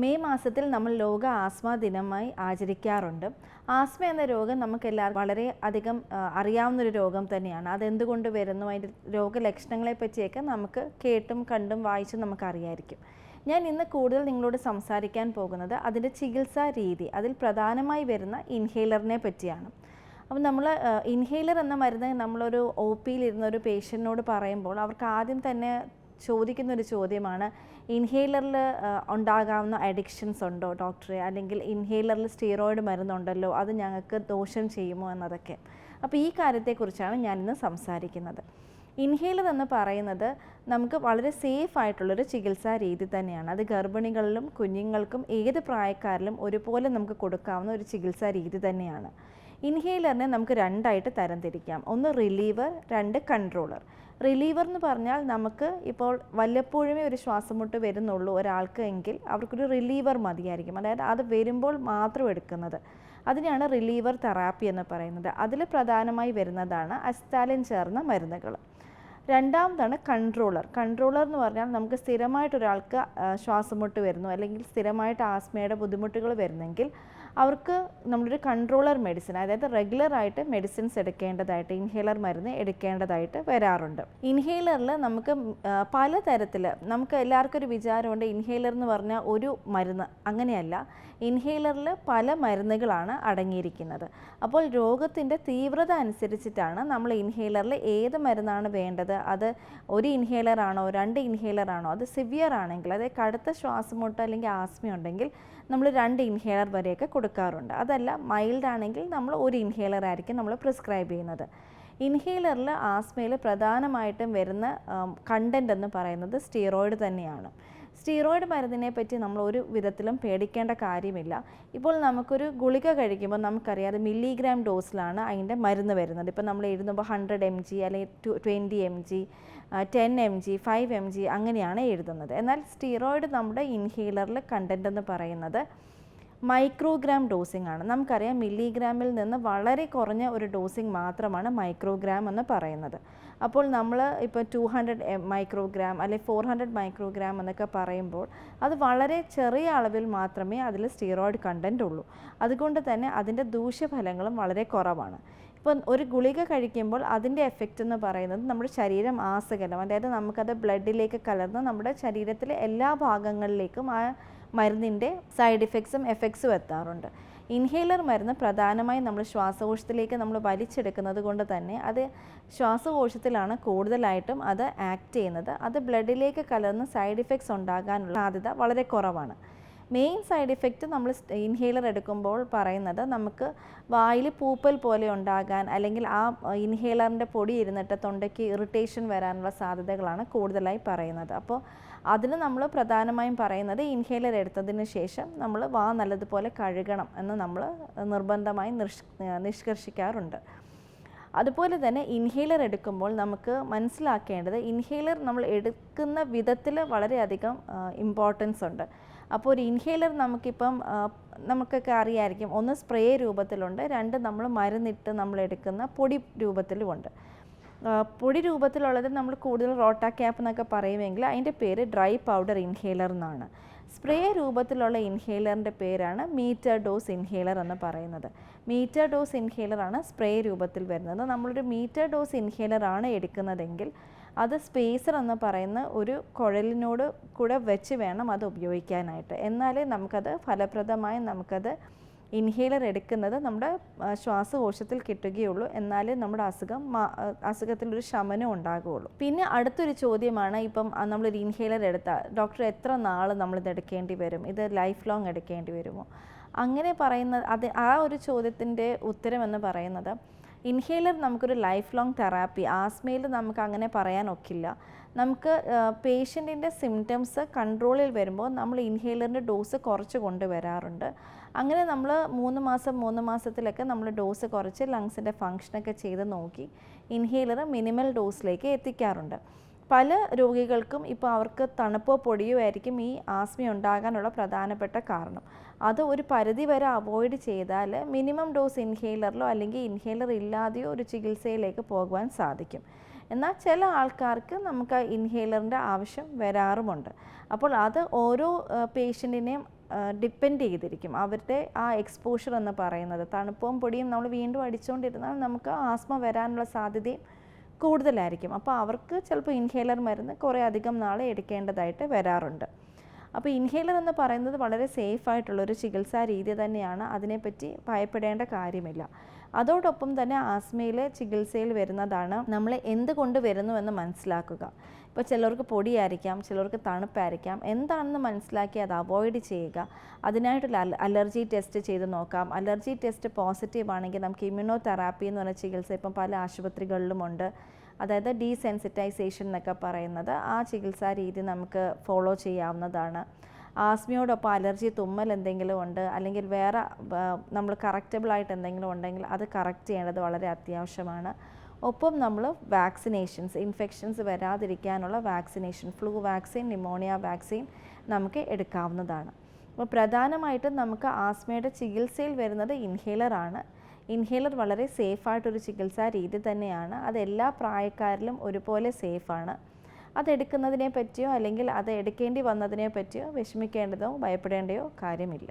May മാസത്തിൽ നമ്മൾ ലോക ആസ്മ ദിനമായി ആചരിക്കാറുണ്ട്. ആസ്മ എന്ന രോഗം നമുക്കെല്ലാവർക്കും വളരെ അധികം അറിയാവുന്ന അറിയാവുന്നൊരു രോഗം തന്നെയാണ്. അതെന്തുകൊണ്ട് വരുന്നു? അതിന്റെ രോഗലക്ഷണങ്ങളെ പറ്റിയൊക്കെ നമുക്ക് കേട്ടും കണ്ടും വായിച്ചും നമുക്ക് അറിയായിരിക്കും ഞാൻ ഇന്ന് കൂടുതൽ നിങ്ങളോട് സംസാരിക്കാൻ പോകുന്നത് അതിന്റെ ചികിത്സാ രീതി അതിൽ പ്രധാനമായി വരുന്ന ഇൻഹേലറിനെ പറ്റിയാണ്. അപ്പം നമ്മൾ ഇൻഹേലർ എന്ന മരുന്ന് നമ്മളൊരു ഒ പിയിലിരുന്ന ഒരു പേഷ്യന്റിനോട് പറയുമ്പോൾ അവർക്ക് ആദ്യം തന്നെ ചോദിക്കുന്ന ഒരു ചോദ്യമാണ് ഇൻഹേലറിൽ ഉണ്ടാകാവുന്ന അഡിക്ഷൻസ് ഉണ്ടോ ഡോക്ടറെ? അല്ലെങ്കിൽ ഇൻഹേലറിൽ സ്റ്റീറോയിഡ് മരുന്നുണ്ടല്ലോ അത് ഞങ്ങൾക്ക് ദോഷം ചെയ്യുമോ? എന്നതൊക്കെ. അപ്പോൾ ഈ കാര്യത്തെക്കുറിച്ചാണ് ഞാനിന്ന് സംസാരിക്കുന്നത്. ഇൻഹേലർ എന്ന് പറയുന്നത് നമുക്ക് വളരെ സേഫ് ആയിട്ടുള്ളൊരു ചികിത്സാ രീതി തന്നെയാണ്. അത് ഗർഭിണികളിലും കുഞ്ഞുങ്ങൾക്കും ഏത് പ്രായക്കാരിലും ഒരുപോലെ നമുക്ക് കൊടുക്കാവുന്ന ഒരു ചികിത്സാ രീതി തന്നെയാണ്. ഇൻഹേലറിനെ നമുക്ക് രണ്ടായിട്ട് തരംതിരിക്കാം ഒന്ന് റിലീവർ രണ്ട് കൺട്രോളർ റിലീവർ എന്ന് പറഞ്ഞാൽ നമുക്ക് ഇപ്പോൾ വല്ലപ്പോഴുമേ ഒരു ശ്വാസമുട്ട് വരുന്നുള്ളൂ ഒരാൾക്ക് എങ്കിൽ അവർക്കൊരു റിലീവർ മതിയായിരിക്കും. അതായത് അത് വരുമ്പോൾ മാത്രം എടുക്കുന്നത്. അതിനെയാണ് റിലീവർ തെറാപ്പി എന്ന് പറയുന്നത്. അതിൽ പ്രധാനമായി വരുന്നതാണ് അസ്താലിൻ ചേർന്ന മരുന്നുകൾ. രണ്ടാമതാണ് കൺട്രോളർ കൺട്രോളർ എന്ന് പറഞ്ഞാൽ നമുക്ക് സ്ഥിരമായിട്ട് ഒരാൾക്ക് ശ്വാസമുട്ട് വരുന്നു അല്ലെങ്കിൽ സ്ഥിരമായിട്ട് ആസ്മയുടെ ബുദ്ധിമുട്ടുകൾ വരുന്നെങ്കിൽ അവർക്ക് നമ്മളൊരു കൺട്രോളർ മെഡിസിൻ അതായത് റെഗുലർ ആയിട്ട് മെഡിസിൻസ് എടുക്കേണ്ടതായിട്ട് ഇൻഹേലർ മരുന്ന് എടുക്കേണ്ടതായിട്ട് വരാറുണ്ട്. ഇൻഹേലറിൽ നമുക്ക് പലതരത്തിൽ നമുക്ക് എല്ലാവർക്കും ഒരു വിചാരമുണ്ട് ഇൻഹേലർ എന്ന് പറഞ്ഞാൽ ഒരു മരുന്ന്. അങ്ങനെയല്ല. ഇൻഹേലറിൽ പല മരുന്നുകളാണ് അടങ്ങിയിരിക്കുന്നത്. അപ്പോൾ രോഗത്തിന്റെ തീവ്രത അനുസരിച്ചിട്ടാണ് നമ്മൾ ഇൻഹേലറിൽ ഏത് മരുന്നാണ് വേണ്ടത്? അത് ഒരു ഇൻഹേലർ ആണോ രണ്ട് ഇൻഹേലർ ആണോ? അത് സിവിയർ ആണെങ്കിൽ അതായത് കടുത്ത ശ്വാസമുട്ട് അല്ലെങ്കിൽ ആസ്മ ഉണ്ടെങ്കിൽ നമ്മൾ രണ്ട് ഇൻഹേലർ വരെയൊക്കെ കൊടുക്കാറുണ്ട്. അതല്ല മൈൽഡ് ആണെങ്കിൽ നമ്മൾ ഒരു ഇൻഹേലർ ആയിരിക്കും നമ്മൾ പ്രിസ്ക്രൈബ് ചെയ്യുന്നത്. ഇൻഹേലറിൽ ആസ്മയിൽ പ്രധാനമായിട്ടും വരുന്ന കണ്ടന്റ് എന്ന് പറയുന്നത് സ്റ്റീറോയിഡ് തന്നെയാണ്. സ്റ്റീറോയിഡ് മരുന്നിനെ പറ്റി നമ്മൾ ഒരു വിധത്തിലും പേടിക്കേണ്ട കാര്യമില്ല. ഇപ്പോൾ നമുക്കൊരു ഗുളിക കഴിക്കുമ്പോൾ നമുക്കറിയാം അത് മില്ലിഗ്രാം ഡോസിലാണ് അതിന്റെ മരുന്ന് വരുന്നത്. ഇപ്പോൾ നമ്മൾ എഴുതുമ്പോൾ ഹൺഡ്രഡ് എം ജി അല്ലെങ്കിൽ two twenty M G ten M G five M G അങ്ങനെയാണ് എഴുതുന്നത്. എന്നാൽ സ്റ്റീറോയിഡ് നമ്മുടെ ഇൻഹീലറിൽ കണ്ടന്റ് എന്ന് പറയുന്നത് മൈക്രോഗ്രാം ഡോസിംഗ് ആണ്. നമുക്കറിയാം മില്ലിഗ്രാമിൽ നിന്ന് വളരെ കുറഞ്ഞ ഒരു ഡോസിംഗ് മാത്രമാണ് മൈക്രോഗ്രാം എന്ന് പറയുന്നത്. അപ്പോൾ നമ്മൾ ഇപ്പോൾ ടു ഹൺഡ്രഡ് മൈക്രോഗ്രാം അല്ലെങ്കിൽ ഫോർ ഹൺഡ്രഡ് മൈക്രോഗ്രാം എന്നൊക്കെ പറയുമ്പോൾ അത് വളരെ ചെറിയ അളവിൽ മാത്രമേ അതിൽ സ്റ്റീറോയിഡ് കണ്ടന്റ് ഉള്ളൂ. അതുകൊണ്ട് തന്നെ അതിന്റെ ദൂഷ്യഫലങ്ങളും വളരെ കുറവാണ്. ഇപ്പം ഒരു ഗുളിക കഴിക്കുമ്പോൾ അതിന്റെ എഫക്റ്റ് എന്ന് പറയുന്നത് നമ്മുടെ ശരീരം ആസകലം. അതായത് നമുക്കത് ബ്ലഡിലേക്ക് കലർന്ന് നമ്മുടെ ശരീരത്തിലെ എല്ലാ ഭാഗങ്ങളിലേക്കും ആ മരുന്നിന്റെ സൈഡ് ഇഫക്ട്സും എഫക്ട്സും എത്താറുണ്ട്. ഇൻഹേലർ മരുന്ന് പ്രധാനമായും നമ്മൾ ശ്വാസകോശത്തിലേക്ക് നമ്മൾ വലിച്ചെടുക്കുന്നത് കൊണ്ട് തന്നെ അത് ശ്വാസകോശത്തിലാണ് കൂടുതലായിട്ടും അത് ആക്ട് ചെയ്യുന്നത്. അത് ബ്ലഡിലേക്ക് കലർന്ന് സൈഡ് ഇഫക്ട്സ് ഉണ്ടാകാനുള്ള സാധ്യത വളരെ കുറവാണ്. മെയിൻ സൈഡ് ഇഫക്റ്റ് നമ്മൾ ഇൻഹേലർ എടുക്കുമ്പോൾ പറയുന്നത് നമുക്ക് വായിൽ പൂപ്പൽ പോലെ ഉണ്ടാകാൻ അല്ലെങ്കിൽ ആ ഇൻഹേലറിന്റെ പൊടി ഇരുന്നിട്ട് തൊണ്ടയ്ക്ക് ഇറിറ്റേഷൻ വരാനുള്ള സാധ്യതകളാണ് കൂടുതലായി പറയുന്നത്. അപ്പോൾ അതിന് നമ്മൾ പ്രധാനമായും പറയുന്നത് ഇൻഹേലർ എടുത്തതിന് ശേഷം നമ്മൾ വാ നല്ലതുപോലെ കഴുകണം എന്ന് നമ്മൾ നിർബന്ധമായി നിഷ് നിഷ്കർഷിക്കാറുണ്ട്. അതുപോലെ തന്നെ ഇൻഹേലർ എടുക്കുമ്പോൾ നമുക്ക് മനസ്സിലാക്കേണ്ടത് ഇൻഹേലർ നമ്മൾ എടുക്കുന്ന വിധത്തിൽ വളരെയധികം ഇമ്പോർട്ടൻസ് ഉണ്ട്. അപ്പോൾ ഒരു ഇൻഹേലർ നമുക്കിപ്പം നമുക്കൊക്കെ അറിയായിരിക്കും. ഒന്ന് സ്പ്രേ രൂപത്തിലുണ്ട് രണ്ട് നമ്മൾ മരുന്നിട്ട് നമ്മൾ എടുക്കുന്ന പൊടി രൂപത്തിലുമുണ്ട്. പൊടി രൂപത്തിലുള്ളത് നമ്മൾ കൂടുതൽ റോട്ടാ ക്യാപ്പ് എന്നൊക്കെ പറയുമെങ്കിൽ അതിന്റെ പേര് ഡ്രൈ പൗഡർ ഇൻഹേലർ എന്നാണ്. സ്പ്രേ രൂപത്തിലുള്ള ഇൻഹേലറിന്റെ പേരാണ് മീറ്റർ ഡോസ് ഇൻഹേലർ എന്ന് പറയുന്നത്. മീറ്റർ ഡോസ് ഇൻഹേലറാണ് സ്പ്രേ രൂപത്തിൽ വരുന്നത്. നമ്മളൊരു മീറ്റർ ഡോസ് ഇൻഹേലറാണ് എടുക്കുന്നതെങ്കിൽ അത് സ്പേസർ എന്ന് പറയുന്ന ഒരു കുഴലിനോട് കൂടെ വെച്ച് വേണം അത് ഉപയോഗിക്കാനായിട്ട്. എന്നാലേ നമുക്കത് ഫലപ്രദമായി നമുക്കത് ഇൻഹേലർ എടുക്കുന്നത് നമ്മുടെ ശ്വാസകോശത്തിൽ കിട്ടുകയുള്ളൂ. എന്നാലേ നമ്മുടെ അസുഖം അസുഖത്തിലൊരു ശമനം ഉണ്ടാകുകയുള്ളൂ. പിന്നെ അടുത്തൊരു ചോദ്യമാണ് ഇപ്പം നമ്മളൊരു ഇൻഹേലർ എടുത്താൽ ഡോക്ടർ എത്ര നാൾ നമ്മളിത് എടുക്കേണ്ടി വരും? ഇത് ലൈഫ് ലോങ് എടുക്കേണ്ടി വരുമോ? അങ്ങനെ പറയുന്ന അത് ആ ഒരു ചോദ്യത്തിന്റെ ഉത്തരം എന്ന് പറയുന്നത് ഇൻഹേലർ നമുക്കൊരു ലൈഫ് ലോങ് തെറാപ്പി ആസ്മയിൽ നമുക്ക് അങ്ങനെ പറയാൻ ഒക്കില്ല. നമുക്ക് പേഷ്യന്റിന്റെ സിംറ്റംസ് കൺട്രോളിൽ വരുമ്പോൾ നമ്മൾ ഇൻഹേലറിന്റെ ഡോസ് കുറച്ച് കൊണ്ടുവരാറുണ്ട്. അങ്ങനെ നമ്മൾ മൂന്ന് മാസം മൂന്ന് മാസത്തിലൊക്കെ നമ്മൾ ഡോസ് കുറച്ച് ലങ്സിന്റെ ഫങ്ഷനൊക്കെ ചെയ്ത് നോക്കി ഇൻഹേലർ മിനിമൽ ഡോസിലേക്ക് എത്തിക്കാറുണ്ട്. പല രോഗികൾക്കും ഇപ്പോൾ അവർക്ക് തണുപ്പോ പൊടിയോ ആയിരിക്കും ഈ ആസ്മ ഉണ്ടാകാനുള്ള പ്രധാനപ്പെട്ട കാരണം. അത് ഒരു പരിധി വരെ അവോയ്ഡ് ചെയ്താൽ മിനിമം ഡോസ് ഇൻഹേലറിലോ അല്ലെങ്കിൽ ഇൻഹേലർ ഇല്ലാതെയോ ഒരു ചികിത്സയിലേക്ക് പോകുവാൻ സാധിക്കും. എന്നാൽ ചില ആൾക്കാർക്ക് നമുക്ക് ഇൻഹേലറിന്റെ ആവശ്യം വരാറുമുണ്ട്. അപ്പോൾ അത് ഓരോ പേഷ്യന്റിനെയും ഡിപ്പെൻഡ് ചെയ്തിരിക്കും. അവരുടെ ആ എക്സ്പോഷർ എന്ന് പറയുന്നത്. തണുപ്പും പൊടിയും നമ്മൾ വീണ്ടും അടിച്ചുകൊണ്ടിരുന്നാൽ നമുക്ക് ആസ്മ വരാനുള്ള സാധ്യതയും കൂടുതലായിരിക്കും. അപ്പോൾ അവർക്ക് ചിലപ്പോൾ ഇൻഹേലർ മരുന്ന് കുറേ അധികം നാളെ എടുക്കേണ്ടതായിട്ട് വരാറുണ്ട്. അപ്പോൾ ഇൻഹേലർ എന്ന് പറയുന്നത് വളരെ സേഫ് ആയിട്ടുള്ളൊരു ചികിത്സാ രീതി തന്നെയാണ്. അതിനെപ്പറ്റി ഭയപ്പെടേണ്ട കാര്യമില്ല. അതോടൊപ്പം തന്നെ ആസ്മയിൽ ചികിത്സയിൽ വരുന്നതാണ് നമ്മൾ എന്തുകൊണ്ട് വരുന്നു എന്ന് മനസ്സിലാക്കുക. ഇപ്പോൾ ചിലർക്ക് പൊടിയായിരിക്കാം ചിലർക്ക് തണുപ്പായിരിക്കാം. എന്താണെന്ന് മനസ്സിലാക്കി അത് അവോയ്ഡ് ചെയ്യുക. അതിനായിട്ടുള്ള അലർജി ടെസ്റ്റ് ചെയ്ത് നോക്കാം. അലർജി ടെസ്റ്റ് പോസിറ്റീവ് ആണെങ്കിൽ നമുക്ക് ഇമ്മ്യൂണോ തെറാപ്പി എന്ന് പറഞ്ഞ ചികിത്സ ഇപ്പം പല ആശുപത്രികളിലുമുണ്ട് അതായത് ഡീസെൻസിറ്റൈസേഷൻ എന്നൊക്കെ പറയുന്നത് ആ ചികിത്സാ രീതി നമുക്ക് ഫോളോ ചെയ്യാവുന്നതാണ്. ആസ്മിയോടൊപ്പം അലർജി തുമ്മൽ എന്തെങ്കിലും ഉണ്ട് അല്ലെങ്കിൽ വേറെ നമ്മൾ കറക്റ്റബിളായിട്ട് എന്തെങ്കിലും ഉണ്ടെങ്കിൽ അത് കറക്റ്റ് ചെയ്യേണ്ടത് വളരെ അത്യാവശ്യമാണ്. ഒപ്പം നമ്മൾ vaccinations infections വരാതിരിക്കാനുള്ള vaccination flu vaccine pneumonia vaccine നമുക്ക് എടുക്കാവുന്നതാണ്. അപ്പോൾ പ്രധാനമായിട്ടും നമുക്ക് ആസ്മയുടെ ചികിത്സയിൽ വരുന്നത് ഇൻഹേലറാണ് ഇൻഹേലർ വളരെ സേഫായിട്ടൊരു ചികിത്സാ രീതി തന്നെയാണ്. അത് എല്ലാ പ്രായക്കാരിലും ഒരുപോലെ സേഫാണ്. അതെടുക്കുന്നതിനെ പറ്റിയോ അല്ലെങ്കിൽ അത് എടുക്കേണ്ടി വന്നതിനെ പറ്റിയോ വിഷമിക്കേണ്ടതോ ഭയപ്പെടേണ്ടയോ കാര്യമില്ല.